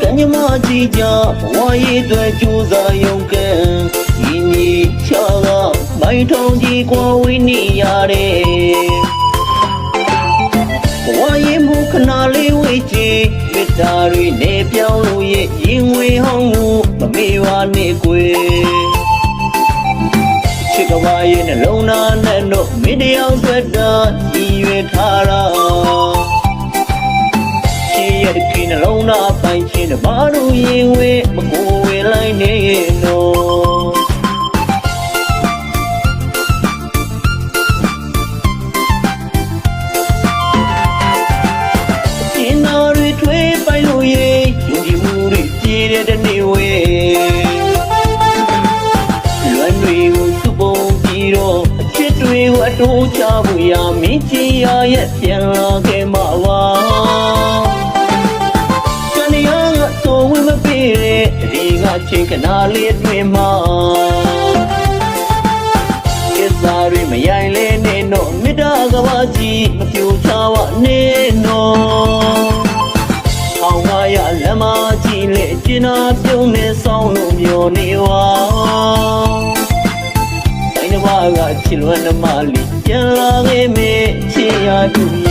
ကညမကြီးကြဘဝရေးတွေကြိုးစားရုံကံဒီမြေချာကမိုင်းထုံကြီးကွာဝိနေရတယ်ဘဝရေးမှုခဏလေးဝေးကြည့်မေတ္တာတွေနေပြောင်းလို့ရဲ့ရင်ဝေဟောင်းမှုမမေ့ပါနဲ့ကွယ်ချစ်ကဘာရဲ့နှလုံးသားနဲ့တော့မင်းတယောက်သက်တာရည်ရွယ်ထားတာချစ်ရဲ့ဒီ နှလုံးသားပိုင်ခြင်းတဘာလို့ရင်ဝေမကိုဝေလိုက်နေနော်ကျင်နာတွေထွေးပိုင်လို့ရေယုံကြည်မှုတွေပြည့်တဲ့တစ်နေ့ဝေလွမ်းတွေကိုစုပုံပြီးတော့အချစ်တွေကိုအတိုးချဖို့ရာမင်းကြီးရရဲ့ပြန်လာခဲ့မှာပါ ချင်းကနာလေးအတွင်မှာကိစ္စတွေမရိုင်လဲနဲ့တော့မေတ္တာကဘာကြီးမပြိုချပါနဲ့နော်အောင်မရလမ်းမကြီးလေကျင်နာပြုံးနေဆောင်လို့မျောနေဝါတိုင်းတစ်ပါးကချစ်လွမ်းနှမလေးပြန်လာခဲ့မေချစ်ရသူ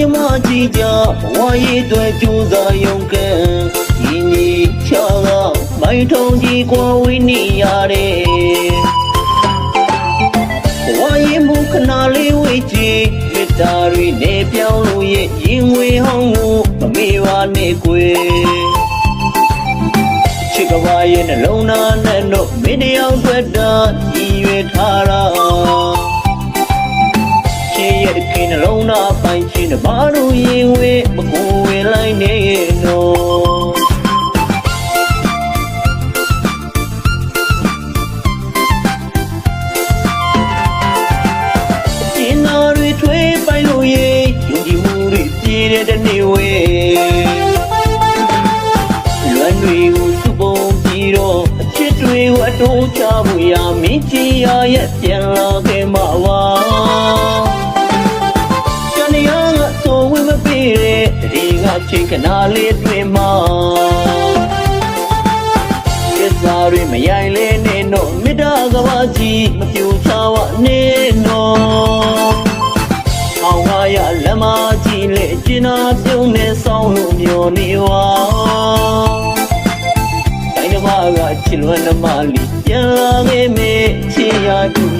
မြကညမကြီးကြဘဝရေးတွေကြိုးစားရုံကံညီညီချာကမိုင်းထုံကြီးကွာဝိနေရတယ်ဘဝရေးမှုခဏလေးဝေးကြည့်မေတ္တာတွေနေပြောင်းလို့ရဲ့ရင်ဝေဟောင်းမှုမမေ့ပါနဲ့ကွယ်ချစ်ကဘာရဲ့နှလုံးသားနဲ့တော့မင်းတယောက်သက်တာရည်ရွယ်ထားတာ နှလုံးသားပိုင်ခြင်းတဘာလို့ရင်ဝေးမကိုဝေလိုက်နေနော်ကျင်နာတွေထွေးပိုင်လို့ရေယုံကြည်မှုတွေပြည့်တဲ့တစ်နေ့ဝေးလွမ်းတွေကိုစုပုံပြီးတော့အချစ်တွေကိုအတိုးချဖို့ရာမင်းကြီးရရဲ့ပြန်လာခဲ့မှာပါ ချင်းကနာလေးတွင်မှာကိစ္စတွေမရိုင်လဲနဲ့တော့မေတ္တာကဘာကြီးမပြူချပါနဲ့နော်အောင်ငါရလမ်းမကြီးလေကျင်နာပြုံးနေဆောင်လို့မျောနေဝါတိုင်းတစ်ပါးကချစ်လွမ်းနှမလေးပြန်လာခဲ့မေချစ်ရသူရ